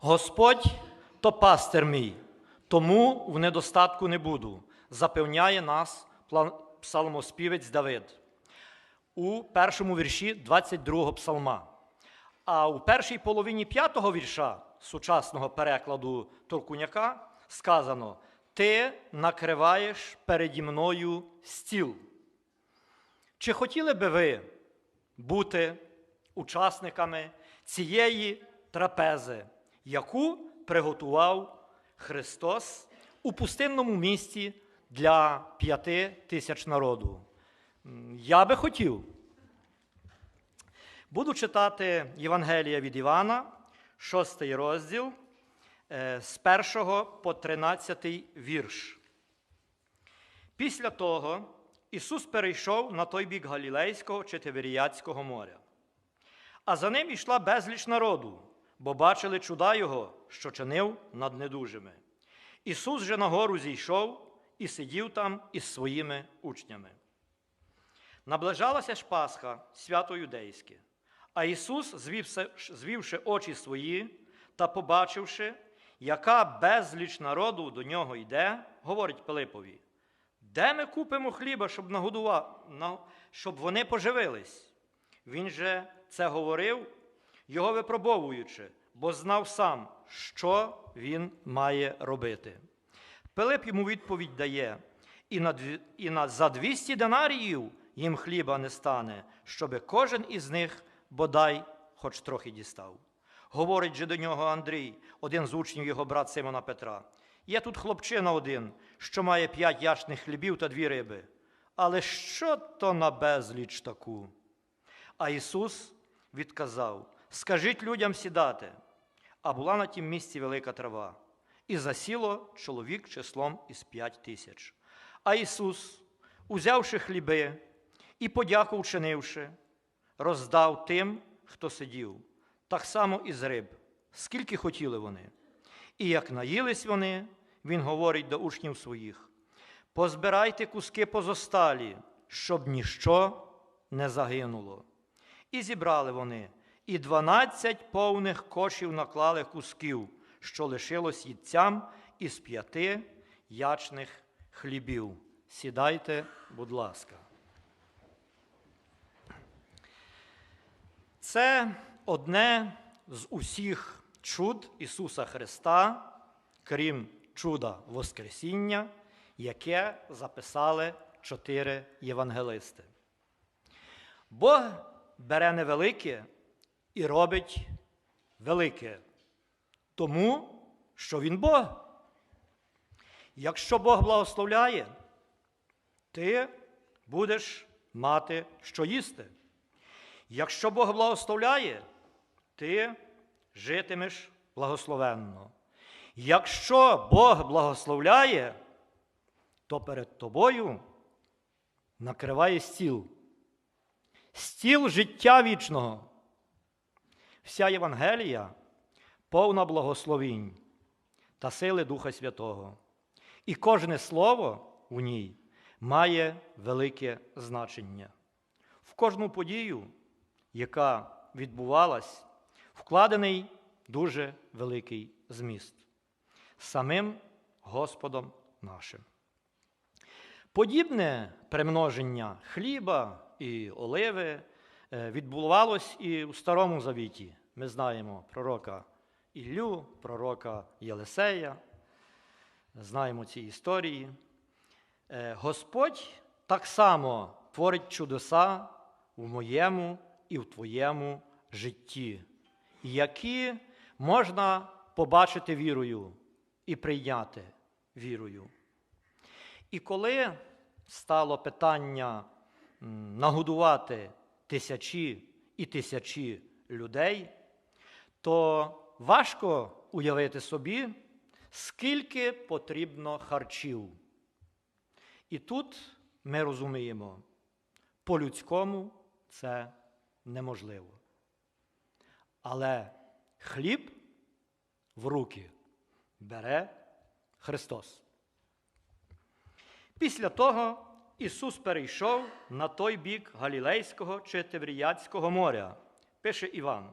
Господь то пастир мій, тому в недостатку не буду, запевняє нас псалмоспівець Давид у першому вірші 22 псалма. А у першій половині п'ятого вірша сучасного перекладу Толкуняка сказано: Ти накриваєш переді мною стіл. Чи хотіли би ви бути учасниками цієї трапези, яку приготував Христос у пустинному місті для п'яти тисяч народу? Я би хотів. Буду читати Євангелія від Івана, шостий розділ, е, з 1 по 13 вірш. Після того Ісус перейшов на той бік Галілейського чи Тиверіяцького моря. А за ним йшла безліч народу, бо бачили чуда Його, що чинив над недужими. Ісус же на гору зійшов і сидів там із своїми учнями. Наближалася ж Пасха, свято юдейське. А Ісус, звівши очі свої та побачивши, яка безліч народу до нього йде, говорить Пилипові: де ми купимо хліба, щоб нагодувати, щоб вони поживились? Він же це говорив, його випробовуючи, бо знав сам, що він має робити. Пилип йому відповідь дає: і на, і на за 200 динаріїв їм хліба не стане, щоби кожен із них бодай хоч трохи дістав. Говорить же до нього Андрій, один з учнів його брат Симона Петра. Є тут хлопчина один, що має п'ять ячних хлібів та дві риби. Але що то на безліч таку? А Ісус відказав: Скажіть людям сідати. А була на тім місці велика трава, і засіло чоловік числом із п'ять тисяч. А Ісус, узявши хліби і подяку вчинивши, роздав тим, хто сидів, так само і з риб, скільки хотіли вони. І як наїлись вони, він говорить до учнів своїх: позбирайте куски позосталі, щоб ніщо не загинуло. І зібрали вони, і дванадцять повних кошів наклали кусків, що лишилось їдцям із п'яти ячних хлібів. Сідайте, будь ласка. Це одне з усіх чуд Ісуса Христа, крім чуда Воскресіння, яке записали чотири євангелисти. Бог бере невелике і робить велике, тому що Він Бог. Якщо Бог благословляє, ти будеш мати що їсти. Якщо Бог благословляє, ти житимеш благословенно. Якщо Бог благословляє, то перед тобою накриває стіл. Стіл життя вічного. Вся Євангелія повна благословінь та сили Духа Святого. І кожне слово у ній має велике значення. В кожну подію, яка відбувалась, вкладений дуже великий зміст самим Господом нашим. Подібне примноження хліба і оливи відбувалось і у Старому Завіті. Ми знаємо пророка Іллю, пророка Єлисея, знаємо ці історії. Е, Господь так само творить чудеса в моєму і в твоєму житті, які можна побачити вірою і прийняти вірою. І коли стало питання нагодувати тисячі і тисячі людей, то важко уявити собі, скільки потрібно харчів. І тут ми розуміємо, по-людському це неможливо. Але хліб в руки бере Христос. Після того Ісус перейшов на той бік Галілейського чи Тевріяцького моря, пише Іван.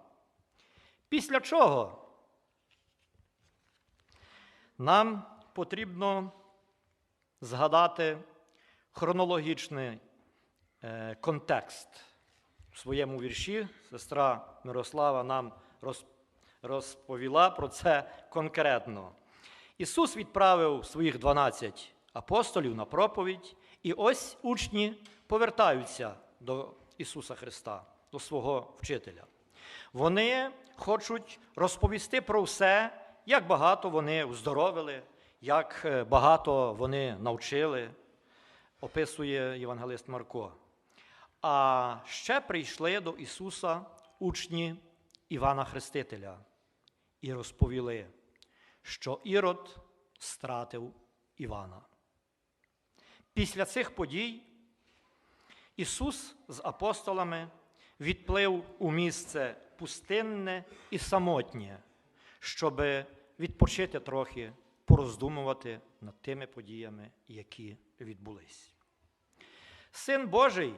Після чого нам потрібно згадати хронологічний е, контекст. У своєму вірші сестра Мирослава нам розповіла про це конкретно. Ісус відправив своїх 12 апостолів на проповідь, і ось учні повертаються до Ісуса Христа, до свого вчителя. Вони хочуть розповісти про все, як багато вони оздоровили, як е, багато вони навчили, описує євангелист Марко. А ще прийшли до Ісуса учні Івана Хрестителя і розповіли, що Ірод стратив Івана. Після цих подій Ісус з апостолами відплив у місце пустинне і самотнє, щоб відпочити трохи, пороздумувати над тими подіями, які відбулись. Син Божий,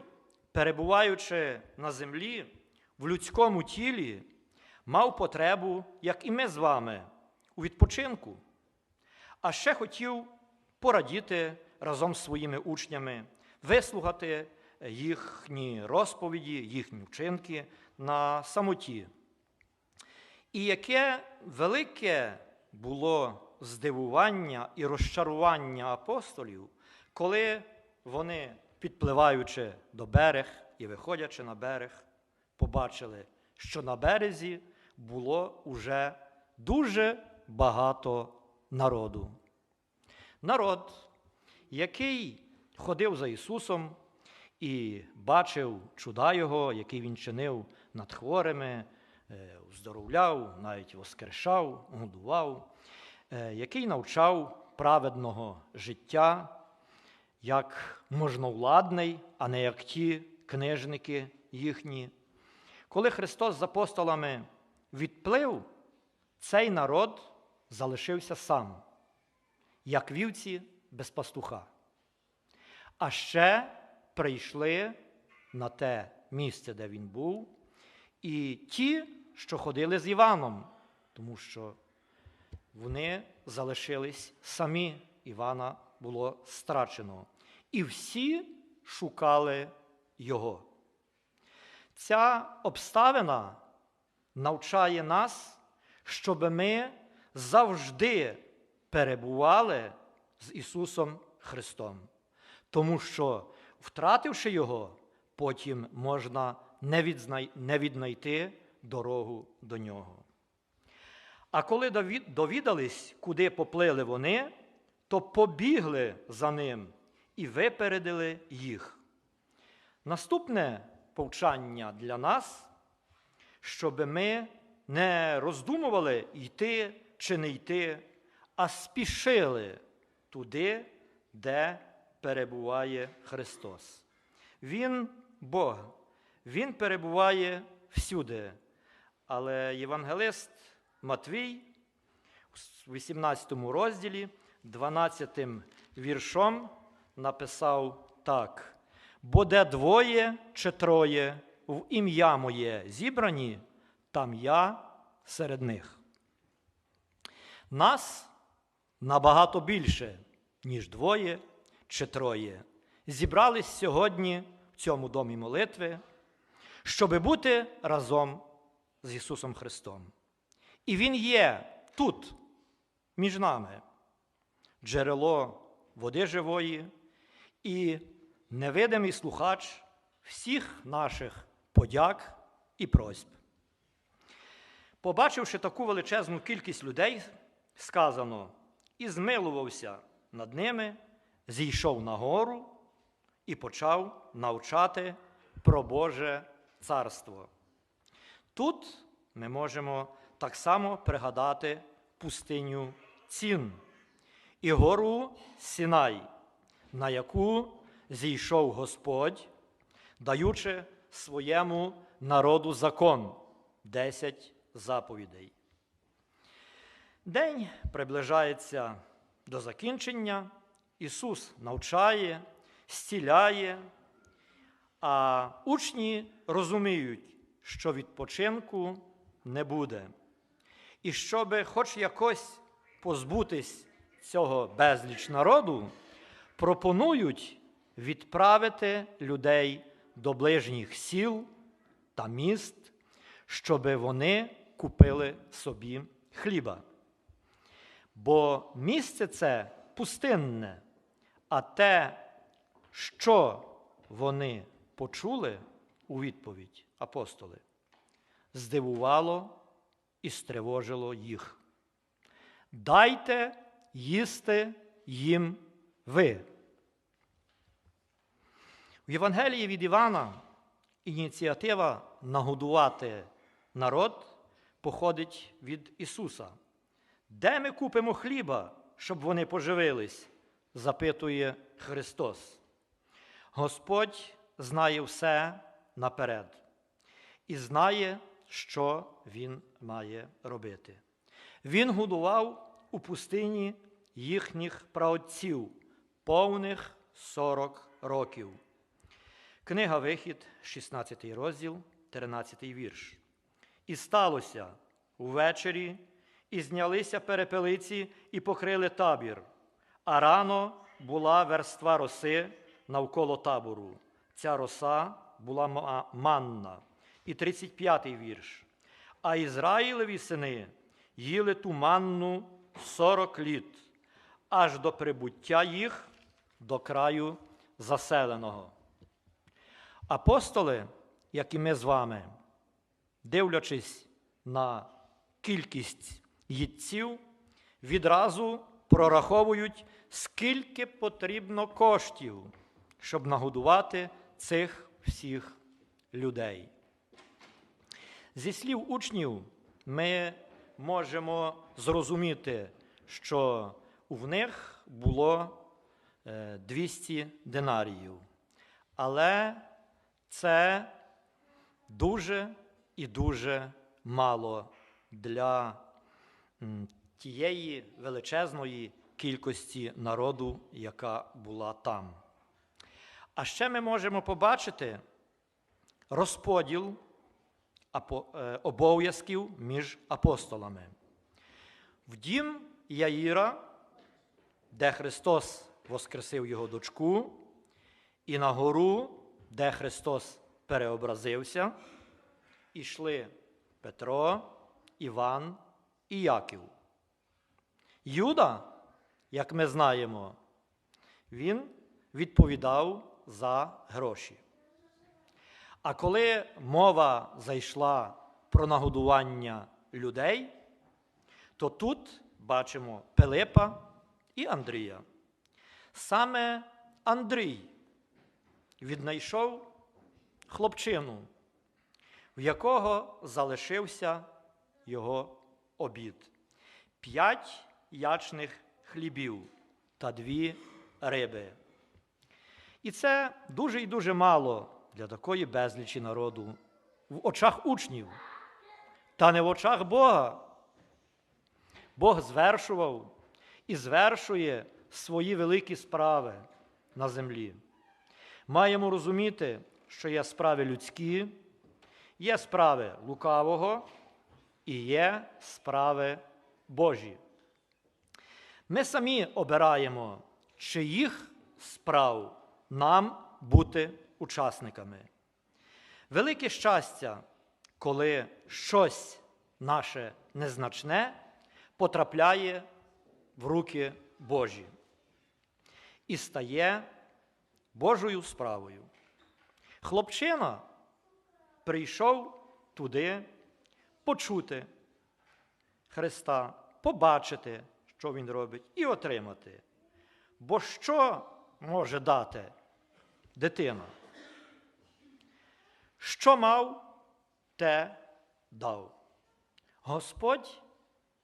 перебуваючи на землі в людському тілі, мав потребу, як і ми з вами, у відпочинку, а ще хотів порадіти разом з своїми учнями, вислухати їхні розповіді, їхні вчинки на самоті. І яке велике було здивування і розчарування апостолів, коли вони, підпливаючи до берег і виходячи на берег, побачили, що на березі було уже дуже багато народу. Народ, який ходив за Ісусом і бачив чуда Його, який Він чинив над хворими, е, оздоровляв, навіть воскрешав, годував, е, який навчав праведного життя, як можновладний, а не як ті книжники їхні. Коли Христос з апостолами відплив, цей народ залишився сам, як вівці без пастуха. А ще прийшли на те місце, де він був, і ті, що ходили з Іваном, тому що вони залишились самі, Івана було страчено. І всі шукали його. Ця обставина навчає нас, щоб ми завжди перебували з Ісусом Христом. Тому що, втративши Його, потім можна не, відзнай... не віднайти дорогу до нього. А коли довідались, куди поплили вони, то побігли за ним і випередили їх. Наступне повчання для нас, щоб ми не роздумували йти чи не йти, а спішили туди, де перебуває Христос. Він Бог, Він перебуває всюди. Але євангелист Матвій у 18 розділі, 12 віршом написав так: бо де двоє чи троє в ім'я моє зібрані, там я серед них. Нас набагато більше, ніж двоє чи троє. Зібрались сьогодні в цьому домі молитви, щоб бути разом з Ісусом Христом. І Він є тут, між нами, джерело води живої і невидимий слухач всіх наших подяк і просьб. Побачивши таку величезну кількість людей, сказано, і змилувався над ними, зійшов на гору і почав навчати про Боже царство. Тут ми можемо так само пригадати пустиню Цін і гору Сінай, на яку зійшов Господь, даючи своєму народу закон 10 заповідей. День приближається до закінчення. Ісус навчає, зціляє, а учні розуміють, що відпочинку не буде. І щоб хоч якось позбутись цього безліч народу, пропонують відправити людей до ближніх сіл та міст, щоби вони купили собі хліба. Бо місце це пустинне, а те, що вони почули у відповідь апостоли, здивувало і стривожило їх. Дайте їсти їм ви. В Євангелії від Івана ініціатива нагодувати народ походить від Ісуса. Де ми купимо хліба, щоб вони поживились? запитує Христос. Господь знає все наперед і знає, що Він має робити. Він годував у пустині їхніх праотців повних 40 років. Книга Вихід, 16 розділ, 13 вірш. І сталося увечері, і знялися перепелиці і покрили табір, а рано була верства роси навколо табору. Ця роса була манна. І 35-й вірш. А Ізраїлеві сини їли ту манну 40 літ, аж до прибуття їх до краю заселеного. Апостоли, як і ми з вами, дивлячись на кількість їдців, відразу прораховують, скільки потрібно коштів, щоб нагодувати цих всіх людей. Зі слів учнів ми можемо зрозуміти, що в них було е, 200 динаріїв. Але це дуже і дуже мало для тієї величезної кількості народу, яка була там. А ще ми можемо побачити розподіл е, обов'язків між апостолами. В дім Яїра, де Христос воскресив його дочку, і на гору, де Христос переобразився, ішли Петро, Іван і. Юда, як ми знаємо, він відповідав за гроші. А коли мова зайшла про нагодування людей, то тут бачимо Пилипа і Андрія. Саме Андрій віднайшов хлопчину, в якого залишився його обід. П'ять ячних хлібів та дві риби. І це дуже і дуже мало для такої безлічі народу в очах учнів, та не в очах Бога. Бог звершував і звершує свої великі справи на землі. Маємо розуміти, що є справи людські, є справи лукавого і є справи Божі. Ми самі обираємо, чиїх справ нам бути учасниками. Велике щастя, коли щось наше незначне потрапляє в руки Божі і стає Божою справою. Хлопчина прийшов туди почути Христа, побачити, що Він робить, і отримати. Бо що може дати дитина? Що мав, те дав. Господь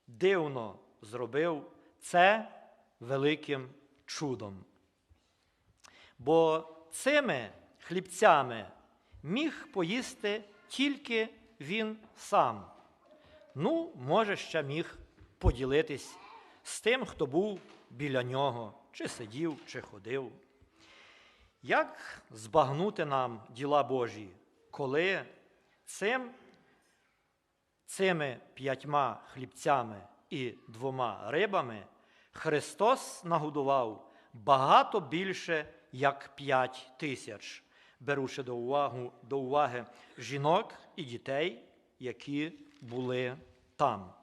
дивно зробив це великим чудом. Бо цими хлібцями міг поїсти тільки він сам. Ну, може, ще міг поділитись з тим, хто був біля нього, чи сидів, чи ходив. Як збагнути нам діла Божі, коли цим, цими п'ятьма хлібцями і двома рибами Христос нагодував багато більше, як п'ять тисяч, беручи до уваги, до уваги жінок і дітей, які були там.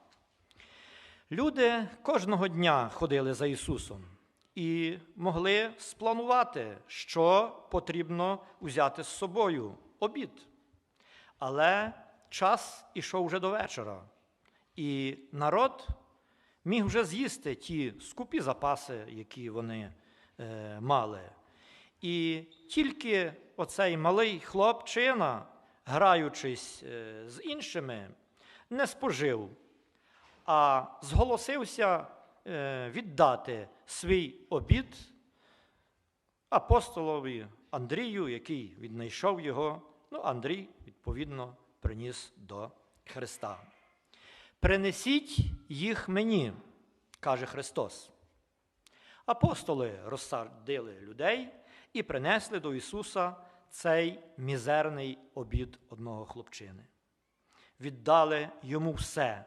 Люди кожного дня ходили за Ісусом і могли спланувати, що потрібно взяти з собою обід. Але час ішов вже до вечора, і народ міг вже з'їсти ті скупі запаси, які вони е, мали. І тільки оцей малий хлопчина, граючись е, з іншими, не спожив, а зголосився е, віддати свій обід апостолові Андрію, який віднайшов його. Ну, Андрій, відповідно, приніс до Христа. Принесіть їх мені, каже Христос. Апостоли розсадили людей і принесли до Ісуса цей мізерний обід одного хлопчини. Віддали йому все,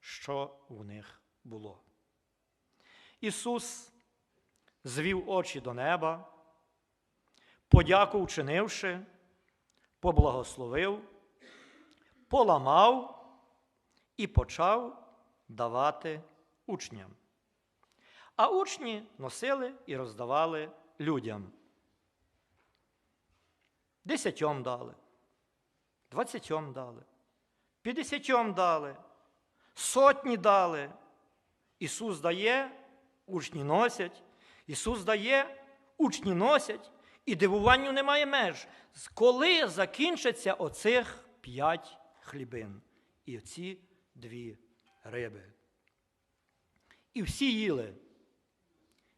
що у них було. Ісус звів очі до неба, подяку вчинивши, поблагословив, поламав і почав давати учням. А учні носили і роздавали людям. Десятьом дали, двадцятьом дали, п'ятдесятьом дали, сотні дали. Ісус дає, учні носять, Ісус дає, учні носять, і дивуванню немає меж. Коли закінчаться оцих п'ять хлібин і оці дві риби. І всі їли,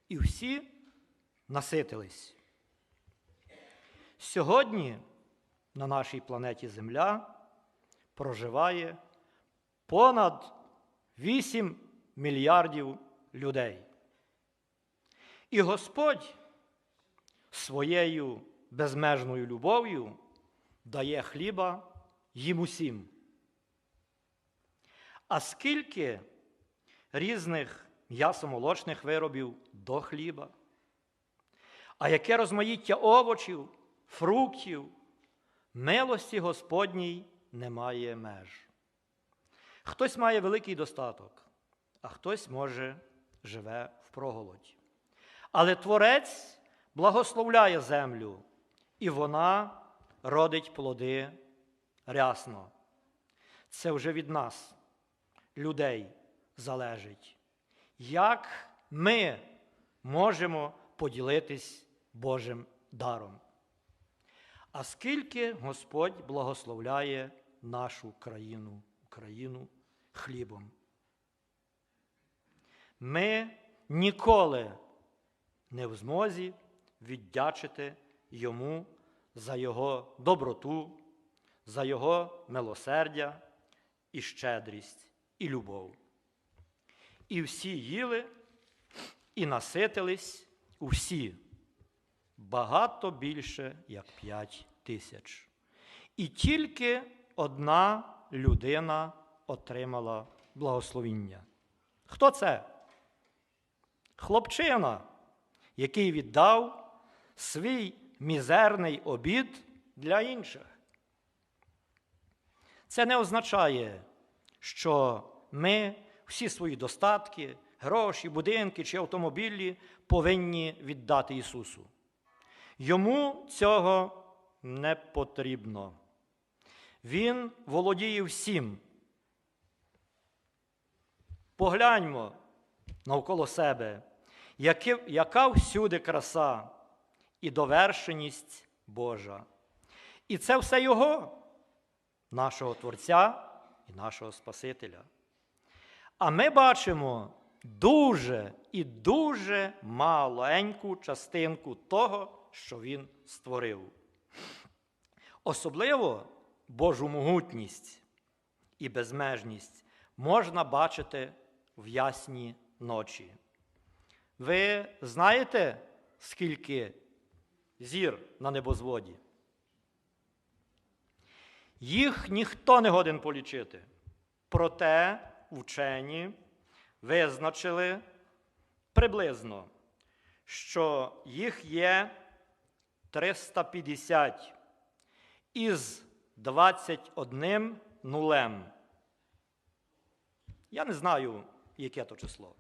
і всі наситились. Сьогодні на нашій планеті Земля проживає понад 8 мільярдів людей. І Господь своєю безмежною любов'ю дає хліба їм усім. А скільки різних м'ясомолочних виробів до хліба? А яке розмаїття овочів, фруктів, милості Господній немає меж. Хтось має великий достаток, а хтось, може, живе в проголоді. Але Творець благословляє землю, і вона родить плоди рясно. Це вже від нас, людей, залежить. Як ми можемо поділитись Божим даром? А скільки Господь благословляє нашу країну, Україну хлібом? Ми ніколи не в змозі віддячити йому за його доброту, за його милосердя і щедрість і любов. І всі їли і наситились усі багато більше, як п'ять тисяч. І тільки одна людина отримала благословіння. Хто це? Хлопчина, який віддав свій мізерний обід для інших. Це не означає, що ми всі свої достатки, гроші, будинки чи автомобілі повинні віддати Ісусу. Йому цього не потрібно. Він володіє всім. Погляньмо навколо себе, яка всюди краса і довершеність Божа. І це все Його, нашого Творця і нашого Спасителя. А ми бачимо дуже і дуже маленьку частинку того, що Він створив. Особливо Божу могутність і безмежність можна бачити в ясні ночі. Ви знаєте, скільки зір на небозводі? Їх ніхто не годен полічити. Проте вчені визначили приблизно, що їх є 350 із 21 нулем. Я не знаю, яке то число.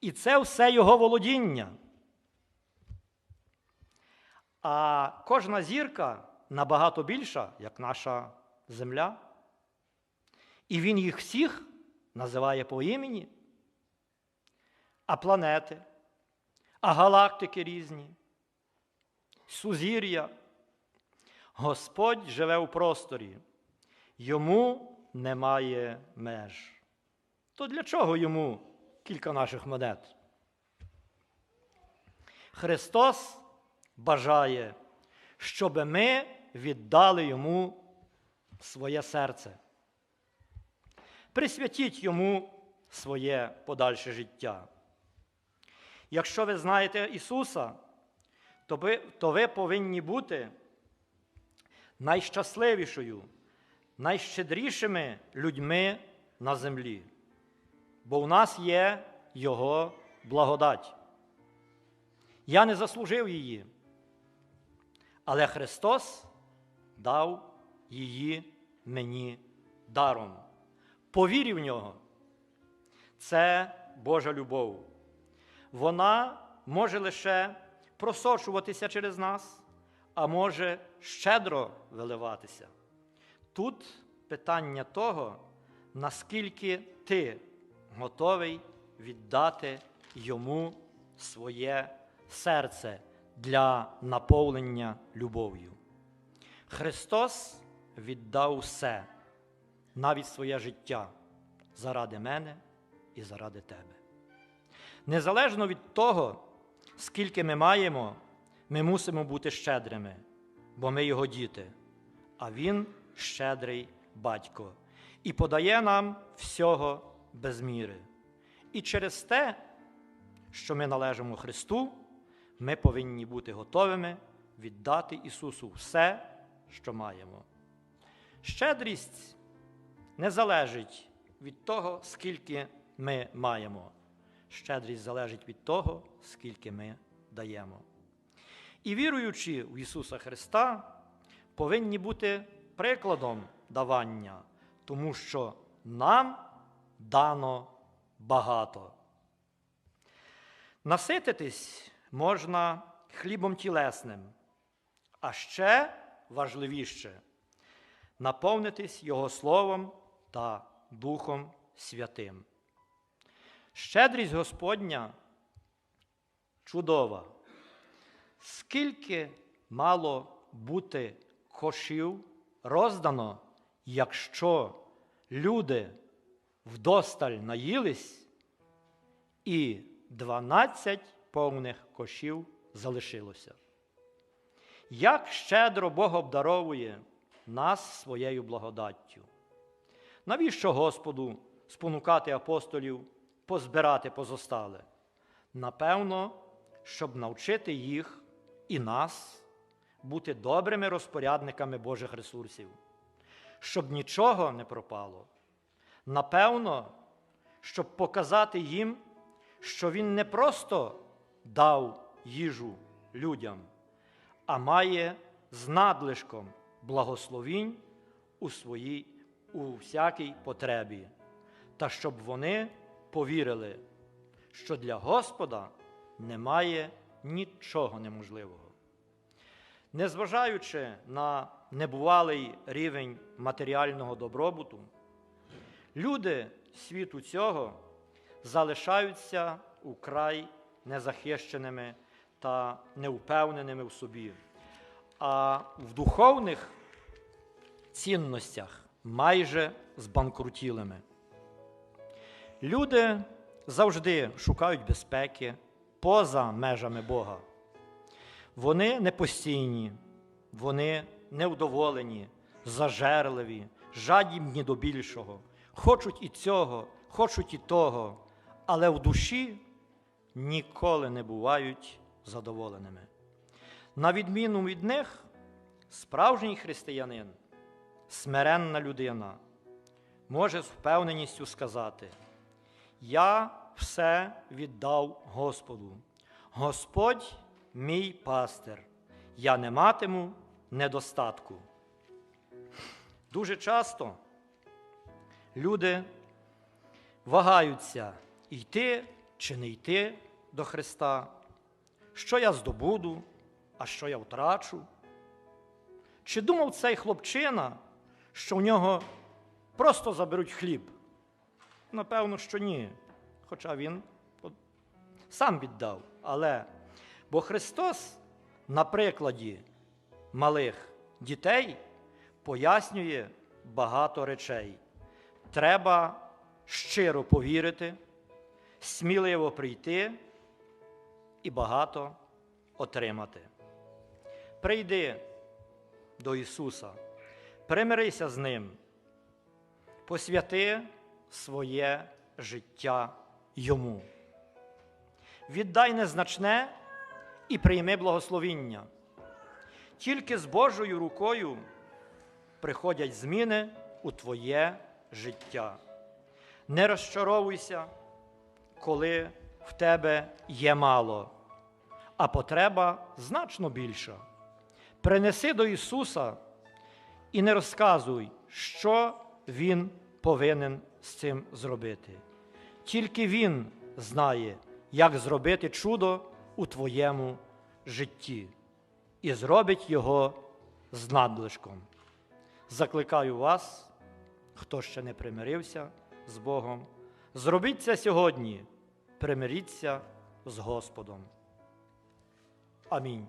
І це все його володіння. А кожна зірка набагато більша, як наша земля. І він їх всіх називає по імені. А планети, а галактики різні, сузір'я. Господь живе у просторі, йому немає меж. То для чого йому кілька наших монет? Христос бажає, щоб ми віддали йому своє серце. Присвятіть йому своє подальше життя. Якщо ви знаєте Ісуса, то ви, то ви повинні бути найщасливішою, найщедрішими людьми на землі, бо у нас є Його благодать. Я не заслужив її, але Христос дав її мені даром. Повірив в нього. Це Божа любов. Вона може лише просочуватися через нас, а може щедро виливатися. Тут питання того, наскільки ти готовий віддати йому своє серце для наповнення любов'ю. Христос віддав все, навіть своє життя, заради мене і заради тебе. Незалежно від того, скільки ми маємо, ми мусимо бути щедрими, бо ми його діти, а Він щедрий батько і подає нам всього без міри. І через те, що ми належимо Христу, ми повинні бути готовими віддати Ісусу все, що маємо. Щедрість не залежить від того, скільки ми маємо. Щедрість залежить від того, скільки ми даємо. І віруючи в Ісуса Христа, повинні бути прикладом давання, тому що нам дано багато. Насититись можна хлібом тілесним, а ще важливіше наповнитись Його Словом та Духом Святим. Щедрість Господня чудова. Скільки мало бути кошів роздано, якщо люди вдосталь наїлись, і 12 повних кошів залишилося. Як щедро Бог обдаровує нас своєю благодаттю. Навіщо Господу спонукати апостолів позбирати позостале? Напевно, щоб навчити їх і нас бути добрими розпорядниками Божих ресурсів, щоб нічого не пропало. Напевно, щоб показати їм, що Він не просто дав їжу людям, а має з надлишком благословінь у своїй у всякій потребі, та щоб вони повірили, що для Господа немає нічого неможливого. Незважаючи на небувалий рівень матеріального добробуту, люди світу цього залишаються украй незахищеними та неупевненими в собі, а в духовних цінностях майже збанкрутілими. Люди завжди шукають безпеки поза межами Бога. Вони непостійні, вони невдоволені, зажерливі, жадібні до більшого, хочуть і цього, хочуть і того, але в душі ніколи не бувають задоволеними. На відміну від них, справжній християнин, смиренна людина, може з впевненістю сказати: Я все віддав Господу. Господь мій пастир, я не матиму недостатку. Дуже часто люди вагаються, йти чи не йти до Христа, що я здобуду, а що я втрачу. Чи думав цей хлопчина, що в нього просто заберуть хліб? Напевно, що ні. Хоча він сам віддав. Але бо Христос на прикладі малих дітей пояснює багато речей. Треба щиро повірити, сміливо прийти і багато отримати. Прийди до Ісуса, примирися з Ним, посвяти своє життя Йому. Віддай незначне і прийми благословіння. Тільки з Божою рукою приходять зміни у твоє життя. Не розчаровуйся, коли в тебе є мало, а потреба значно більша. Принеси до Ісуса і не розказуй, що Він повинен з цим зробити. Тільки Він знає, як зробити чудо у твоєму житті, і зробить його з надлишком. Закликаю вас, хто ще не примирився з Богом, зробіть це сьогодні, примиріться з Господом. Амінь.